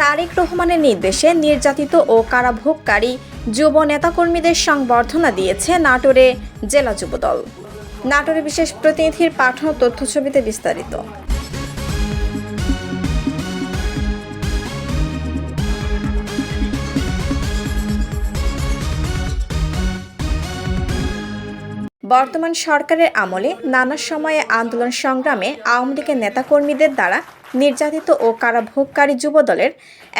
তারেক রহমানের নির্দেশে নির্যাতিত ও কারাভোগকারী যুব নেতাকর্মীদের সংবর্ধনা দিয়েছে নাটোরে জেলা যুবদল। নাটোরে বিশেষ প্রতিনিধির পাঠানো তথ্যছবিতে বিস্তারিত। বর্তমান সরকারের আমলে নানা সময়ে আন্দোলন সংগ্রামে আওয়ামী লীগের নেতাকর্মীদের দ্বারা নির্যাতিত ও কারাভোগকারী যুবদলের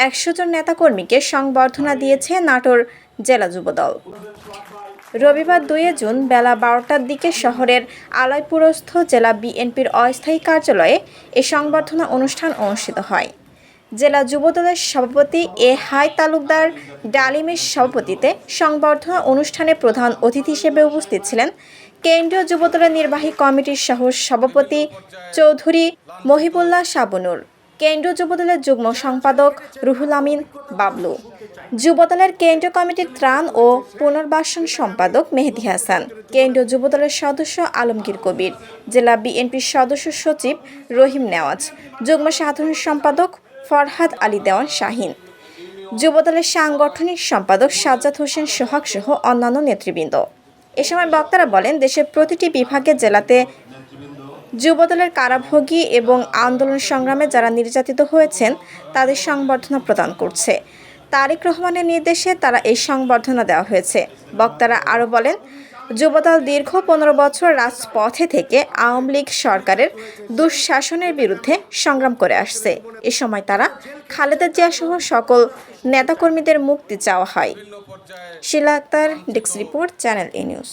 একশো জন নেতাকর্মীকে সংবর্ধনা দিয়েছে নাটোর জেলা যুবদল। রবিবার দুই জুন বেলা বারোটার দিকে শহরের আলয়পুরস্থ জেলা বিএনপির অস্থায়ী কার্যালয়ে এ সংবর্ধনা অনুষ্ঠান অনুষ্ঠিত হয়। জেলা যুবদলের সভাপতি এ হাই তালুকদার ডালিমের সভাপতিতে সংবর্ধনা অনুষ্ঠানে প্রধান অতিথি হিসেবে উপস্থিত ছিলেন কেন্দ্রীয় যুবদলের নির্বাহী কমিটির সহ সভাপতি চৌধুরী মহিবুল্লাহ সাবনুর কেন্দ্রীয় যুবদলের যুগ্ম সম্পাদক রুহুল আমিন বাবলু, যুবদলের কেন্দ্রীয় কমিটির ত্রাণ ও পুনর্বাসন সম্পাদক মেহেদি হাসান, কেন্দ্রীয় যুবদলের সদস্য আলমগীর কবির, জেলা বিএনপির সদস্য সচিব রহিম নেওয়াজ, যুগ্ম সাধারণ সম্পাদক ফরহাদ আলী দেওয়ান শাহিন, যুবদলের সাংগঠনিক সম্পাদক সাজ্জাদ হোসেন সোহাগ সহ অন্যান্য নেতৃবৃন্দ। এ সময় বক্তারা বলেন, দেশের প্রতিটি বিভাগে জেলাতে যুবদলের কারাভোগী এবং আন্দোলন সংগ্রামে যারা নির্যাতিত হয়েছেন, তাদের সংবর্ধনা প্রদান করছে। তারেক রহমানের নির্দেশে তারা এই সংবর্ধনা দেওয়া হয়েছে। বক্তারা আরও বলেন, যুবদল দীর্ঘ পনেরো বছর রাজপথে থেকে আওয়ামী লীগ সরকারের দুঃশাসনের বিরুদ্ধে সংগ্রাম করে আসছে। এ সময় তারা খালেদা জিয়া সহ সকল নেতাকর্মীদের মুক্তি চাওয়া হয়। Shila Akter desk report, channel A news.